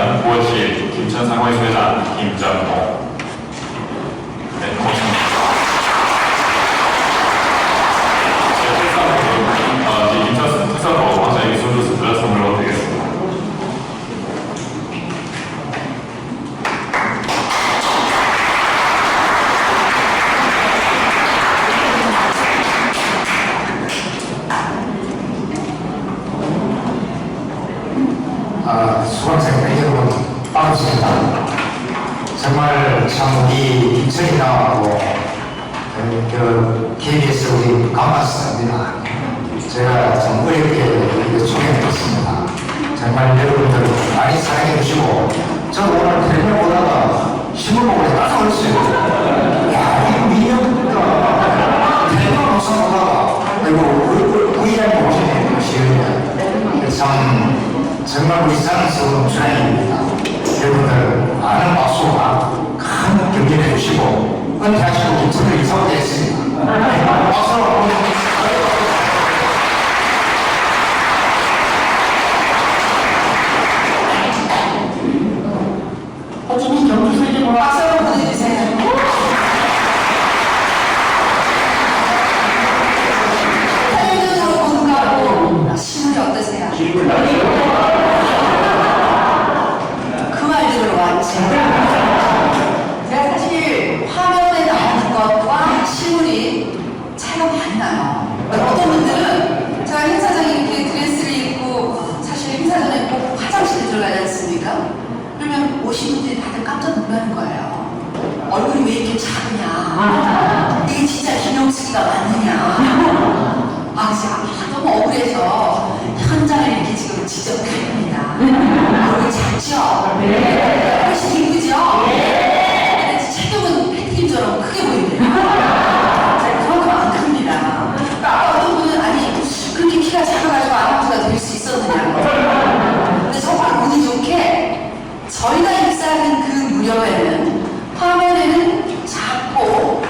김찬 부원실 김찬 상호회장 김장호 네, 고맙습니다. 김찬 특사로 화장이 소주스 드라선물로 되겠습니다. 아, 수강생 회장 우리 김철이 나왔고 그, 그 KBS 우리 감마스입니다. 제가 좀 어렵게 이렇게 초대했습니다. 정말 여러분들 많이 사랑해 주시고 저 오늘 텔레비전 보다가 신문 보고 놀랐어요. 야, 이 민영이가 텔레비전 보다가 그리고 우이라는 오시네 시은이 참 정말 우리 사랑스러운 주나입니다. 여러분들 많은 박수와 큰 격려해 주시고 은퇴하시고 김천을 이사오게 했습니다. 박수로 어쩌면 경주 세계 뭐 박수 한번 보내주세요. 텔레비전으로 보는 거하고 신문이 어떠세요? 그 말들을 왔지. 제가 사실 화면에 나오는 것과 실물이 차이가 많이 나요. 어떤 분들은 제가 행사장에 이렇게 드레스를 입고 사실 행사 전에 꼭 화장실에 들어가 지 않습니까? 그러면 오신 분들이 다들 깜짝 놀라는 거예요. 얼굴이 왜 이렇게 작으냐? 이게 진짜 김영숙이가 맞느냐? 아, 진짜 너무 억울해서 현장을 이렇게 지금 지적합니다. 얼굴 작죠? 네. 훨씬 이쁘죠? 네. 체격은 패티김처럼 크게 보이네요. 자, 그만큼 안 큽니다. 아까 어떤 분은 아니 그렇게 키가 작아가지고 아나운서가 될 수 있었느냐고. 근데 정말 운이 좋게 저희가 입사하는 그 무렵에는 화면에는 작고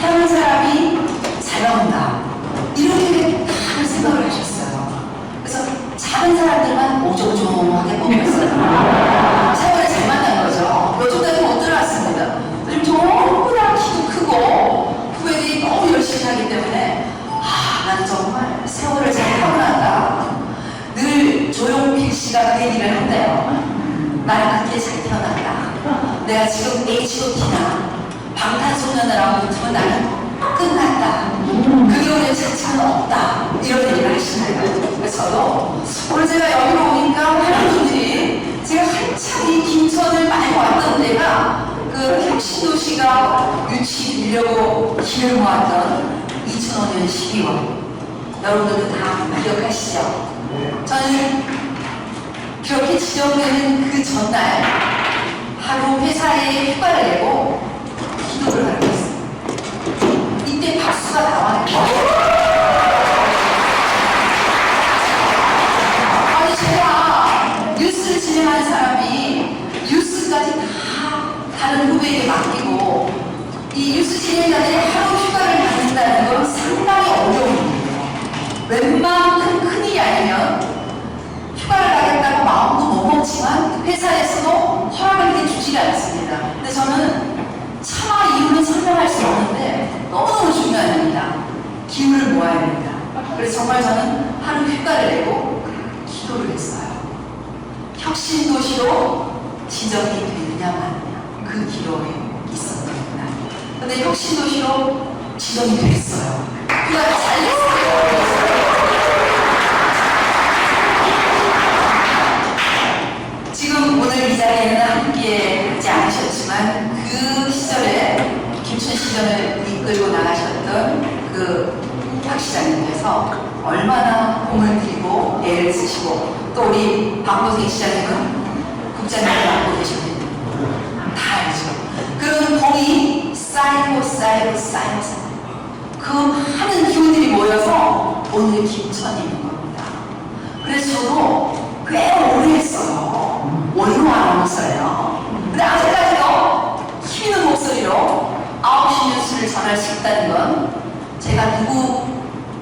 하다는 사람이 잘 나온다. 이렇게 다들 생각을 하셨어요. 그래서 작은 사람들만 오종종하게 뽑혔어요. 세월에 잘 만난 거죠. 요즘까지 못 들어왔습니다. 요즘 전부 다 키도 크고 후배들이 너무 열심히 하기 때문에 아, 난 정말 세월을 잘 타고난다. 늘 조용필 씨가 그 얘기를 한대요. 나는 그렇게 잘 태어났다. 내가 지금 H.O.T나 방탄소년단하고 붙으면 나는 끝났다. 그 기운의 자체는 없다. 이런 얘기를 하시나요? 그래서 저도 오늘 제가 여기로 오니까 많은 분들이 제가 한참 이 김천을 많이 왔던 데가 그 혁신도시가 유치되려고 길을 모았던 2005년 12월. 여러분들도 다 기억하시죠? 저는 그렇게 지정되는 그 전날 하루 회사에 휴가를 내고 기도를 하고 있어요. 이때 박수가 나와요. 아니 제가 뉴스를 진행하는 사람이 뉴스까지 다 다른 후배에게 맡기고 이 뉴스 진행자들이 하루 휴가를 받는다는 건 상당히 어려운 일이에요. 웬만큼 큰 일이 아니면 휴가를 가겠다고 마음도 못 먹지만 회사에서도 허락을 이렇게 주지 않습니다. 근데 저는 차마 이유는 설명할 수 없는데 너무너무 중요한 일이다. 기운을 모아야 됩니다. 그래서 정말 저는 하루 휴가를 내고 기도를 했어요. 혁신도시로 지정이 되느냐 마느냐 그 날. 근데 혁신도시로 지정이 됐어요. 휴가를 잘 냈어요. 지금 오늘 이 자리에는 함께 있지 않으셨지만 그 시절에 김춘 시전을 이끌고 나가셨던 그 박 시장님께서 얼마나 공을 들이고 애를 쓰시고 또 우리 박보생 시장님은 국장님을 맡고 계셨는데 다 알죠. 그런 공이 쌓이고 쌓이고 쌓이고 쌓이고 그 많은 기운들이 모여서 오늘 김천이 있는 겁니다. 그래서 저도 꽤 오래 했어요. 원로 아나운서예요. 근데 아직까지도 힘 있는 목소리로 9시 뉴스를 전할 수 있다는 건 제가 누구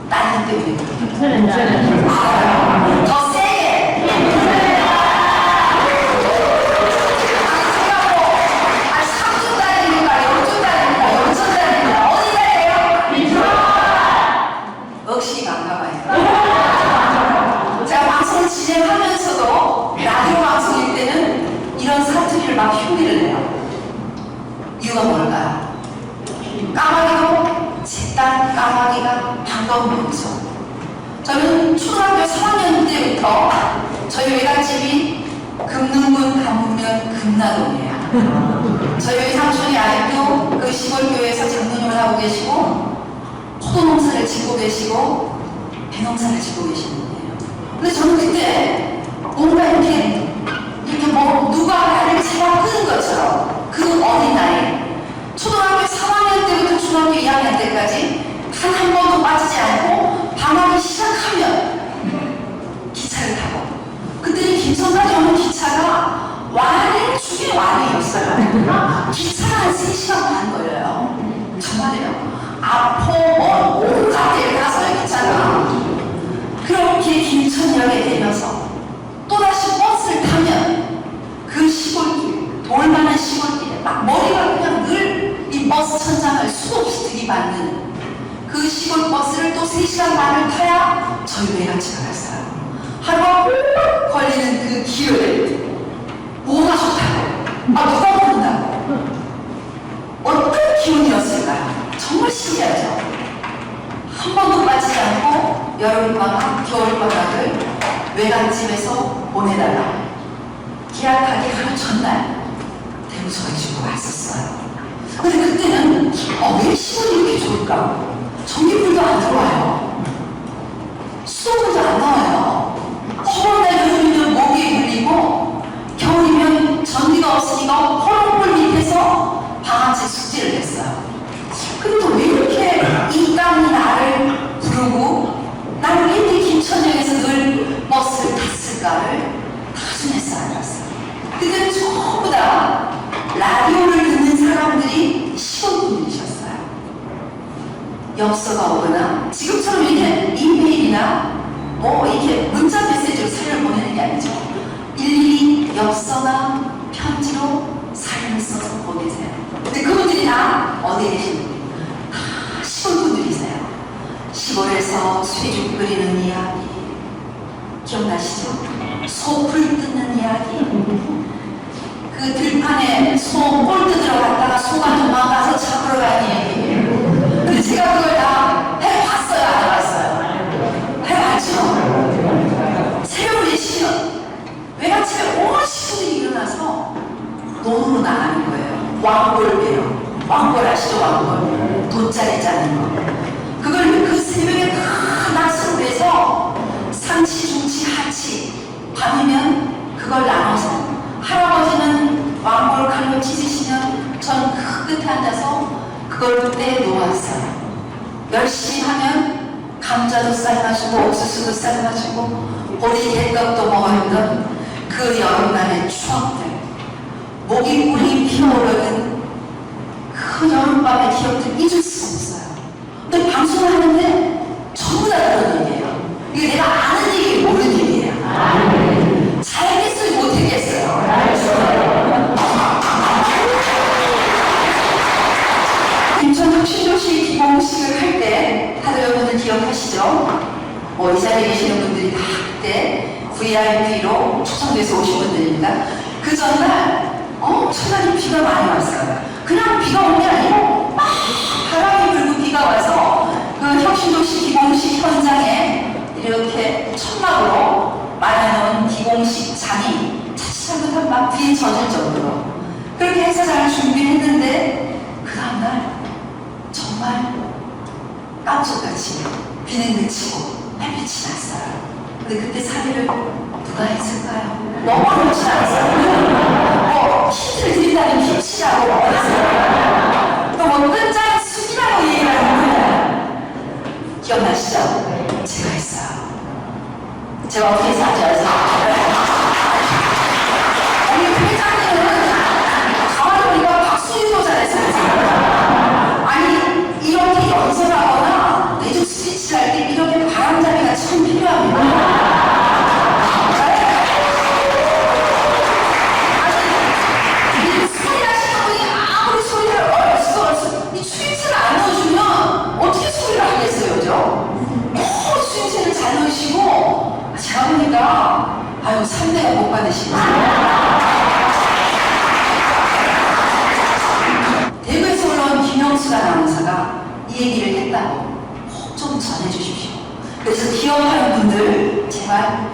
따님 때문입니다. 알아요. 더 세게! 아니, 제가 뭐, 아, 3주 다닙니까? 6주 다닙니까? 연천 다닙니까? 어디 다녀요? 역시 난가봐요. 제가 방송을 진행하면서도 라디오 방송일 때는 이런 사투리를 막 흉내를 내요. 이유가 뭘까요? 까마귀도 제딴 까마귀가 반가운 거죠. 저는 초등학교 3학년 때부터 저희 외갓집이 금능군 강북면 금나동이에요. 저희 삼촌이 아직도 그 시골교회에서 장로님을 하고 계시고 포도 짓고 계시고 배 농사를 짓고 계시는데요. 근데 저는 그때 뭔가 이렇게 이렇게 뭐 누가 나를 잡아 끄는 것처럼 그 어린 나이 초등학교 3학년 때부터 중학교 2학년 때까지 단 한 번도 빠지지 않고 방학이 시작하면 기차를 타고 그때는 김천까지 오는 기차가 완의 중에 완이었어요 기차가 한 3시간 반 걸려요 정말이에요 아포 먼 온갖 데를 가서요 기차가 그렇게 김천역에 내려서 또다시 버스를 타면 그 시골길 돌만한 시골길에 막 머리가 그냥 늘 이 버스 천장을 들이받는 그 시골 버스를 또 3시간 반을 타야 저희 외갓집에 갔어요. 하루가 꼭 걸리는 그 길을 뭐가 좋다고 아 누가 모른다고 어떤 기운이었을까 정말 신기하죠. 한 번도 빠지지 않고 여름방학, 겨울방학을 외갓집에서 보내달라 계약하기 하루 전날 대우소가 주고 왔었어요. 근데 그때는 어, 왜 시골이 이렇게 좋을까? 전기불도 안 들어와요. 수도물도 안 나와요. 허벌날 여름이면 모기에 물리고 겨울이면 전기가 없으니까 허벌불 밑에서 방학제 숙제를 했어요. 근데 또 왜 이렇게 이 땅이 나를 부르고 나를 왜 이렇게 김천역에서 늘 버스를 탔을까를 다짐해서 알았어요. 그들은 전부 다 라디오를 듣는 사람들이 시골분들이셨어요. 엽서가 오거나 지금처럼 이렇게 이메일이나 뭐 이렇게 문자 메시지로 사연을 보내는 게 아니죠. 일일이 엽서나 편지로 사연을 써서 보내세요. 근데 그분들이 다 어디에 분이 다 시골분들이세요. 시골에서 쇠죽 끓이는 이야기 기억나시죠? 소풀 뜯는 이야기 그 들판에 소골 뜯으러 갔다가 소가 도망가서 잡으러 간 얘기 근데 제가 그걸 다 해봤어요 안 해봤어요? 해봤죠 새벽 4시면 외갓집에 온 식구들이 일어나서 논으로 나가는 거예요. 왕골 배요. 왕골 아시죠 왕골 돗자리 짜는 거. 그걸 그 새벽에 큰 낚시로 해서 상치 중치 하치 밤이면 그걸 나눠서 할아버지는 왕골 칼로 찢으시면 저는 그 끝에 앉아서 그걸 떼 놓았어요. 열심히 하면 감자도 삶아주고 옥수수도 삶아주고 보리 대떡도 먹었던 그 여름날의 추억들. 목이 피어오르는 그 여름밤의 기억들 잊을 수 없어요. 근데 방송을 하는데 전부 다 그런 얘기예요. 이게 내가 아는 얘기 모르는 얘기예요. 잘 알겠어요, 못 알겠어요. 김천국 신조시 기공식을 할 때 다들 여러분들 기억하시죠? 뭐 이 자리에 계시는 분들이 다 그때 VIP로 초청돼서 오신 분들입니다. 그 전날 엄청나게 비가 많이 왔어요. 그냥 비가 온 게 아니고 막 바람이 불고 비가 와서 그 혁신도시 기공식 현장에 이렇게 천막으로 마련해놓은 기공식 장이 차치잘못한 막 비에 젖을 정도로 그렇게 잘 준비했는데 그 다음날 정말 깜짝같이 비는 그치고 햇빛이 났어요. 근데 그때 사례를 누가 했을까요? 너무 어렵지 않았어요. 뭐 드린다면 빛이라고 했어요. 또뭐 끝장 숙이라고 얘기를 하는데 기억나시죠? 제가 했어요. 제가 어떻게 했는지 아세요? 기억하는 분들 제발